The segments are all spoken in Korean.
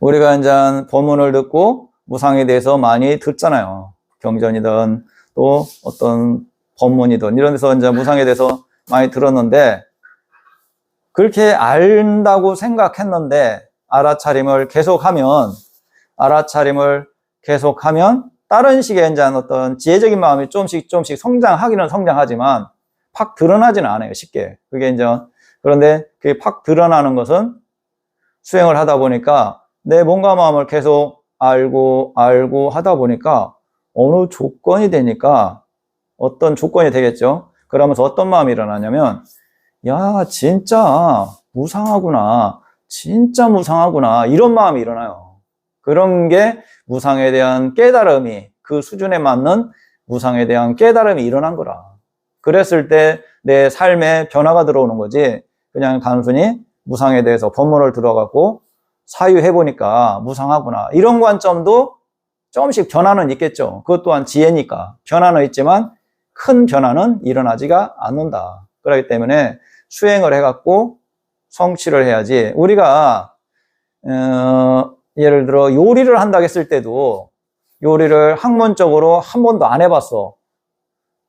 우리가 이제 본문을 듣고 무상에 대해서 많이 듣잖아요. 경전이든 또 어떤 법문이든 이런 데서 이제 무상에 대해서 많이 들었는데 그렇게 안다고 생각했는데 알아차림을 계속하면 알아차림을 계속하면 다른 식의 이제 어떤 지혜적인 마음이 좀씩 좀씩 성장하기는 성장하지만 팍 드러나지는 않아요 쉽게 그게 이제 그런데 그게 팍 드러나는 것은 수행을 하다 보니까 내 몸과 마음을 계속 알고 알고 하다 보니까 어느 조건이 되니까 어떤 조건이 되겠죠? 그러면서 어떤 마음이 일어나냐면 야 진짜 무상하구나. 진짜 무상하구나. 이런 마음이 일어나요. 그런 게 무상에 대한 깨달음이 그 수준에 맞는 무상에 대한 깨달음이 일어난 거라. 그랬을 때 내 삶에 변화가 들어오는 거지. 그냥 단순히 무상에 대해서 법문을 들어갖고 사유해보니까 무상하구나. 이런 관점도 조금씩 변화는 있겠죠. 그것 또한 지혜니까 변화는 있지만 큰 변화는 일어나지가 않는다. 그렇기 때문에 수행을 해갖고 성취를 해야지. 우리가 어, 예를 들어 요리를 한다고 했을 때도 요리를 학문적으로 한 번도 안 해봤어.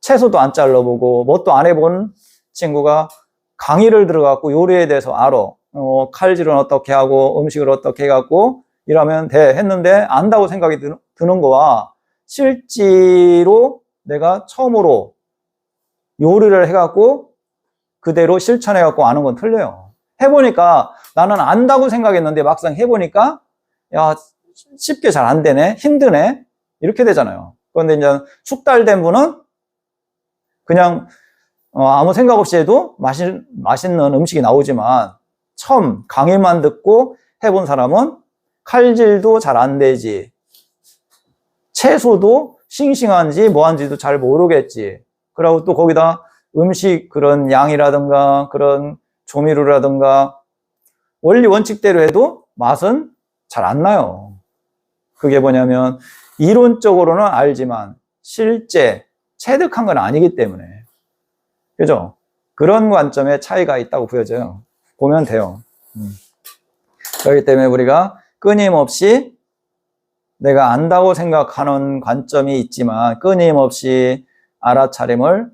채소도 안 잘라보고 뭣도 안 해본 친구가 강의를 들어갖고 요리에 대해서 알아 어, 칼질은 어떻게 하고 음식을 어떻게 해갖고 이러면 돼 했는데 안다고 생각이 드, 드는 거와 실제로 내가 처음으로 요리를 해갖고 그대로 실천해갖고 아는 건 틀려요. 해보니까 나는 안다고 생각했는데 막상 해보니까 야 쉽게 잘 안 되네 힘드네 이렇게 되잖아요. 그런데 이제 숙달된 분은 그냥 어, 아무 생각 없이 해도 맛있, 맛있는 음식이 나오지만 처음 강의만 듣고 해본 사람은 칼질도 잘 안 되지 채소도 싱싱한지 뭐한지도 잘 모르겠지 그리고 또 거기다 음식 그런 양이라든가 그런 조미료라든가 원리 원칙대로 해도 맛은 잘 안 나요. 그게 뭐냐면 이론적으로는 알지만 실제 체득한 건 아니기 때문에 그죠? 그런 관점의 차이가 있다고 보여져요. 보면 돼요. 음. 그렇기 때문에 우리가 끊임없이 내가 안다고 생각하는 관점이 있지만 끊임없이 알아차림을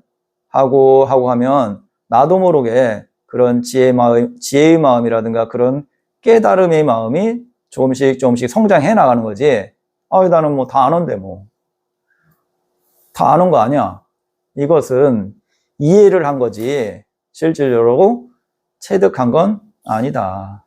하고 하고 하면 나도 모르게 그런 지혜의 마음, 지혜의 마음이라든가 그런 깨달음의 마음이 조금씩 조금씩 성장해 나가는 거지. 아, 나는 뭐 다 아는데 뭐. 다 아는 거 아니야. 이것은 이해를 한 거지. 실질적으로 체득한 건 아니다.